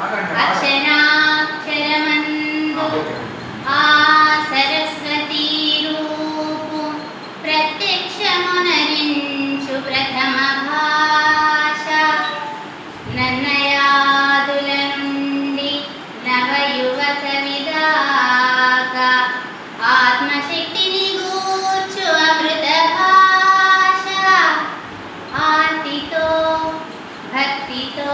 అక్షరాక్షరమందు ఆ సరస్వతి రూపు ప్రత్యక్షమునరించు ప్రథమ భాష. నన్నయాదుల నుండి నవయువత విదాకా ఆత్మశక్తిని గూర్చు అమృత భాష. ఆర్తితో భక్తితో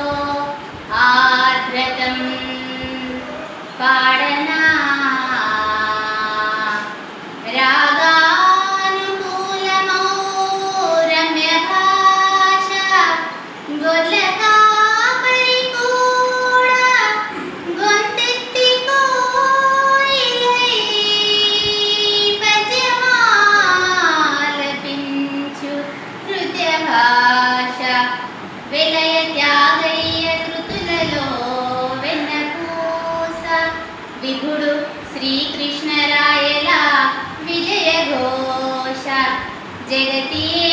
విలయ త్యాగయ్య కృతులలో వెన్నపూస. విభుడు శ్రీకృష్ణరాయల విజయ ఘోష జగతి జగతి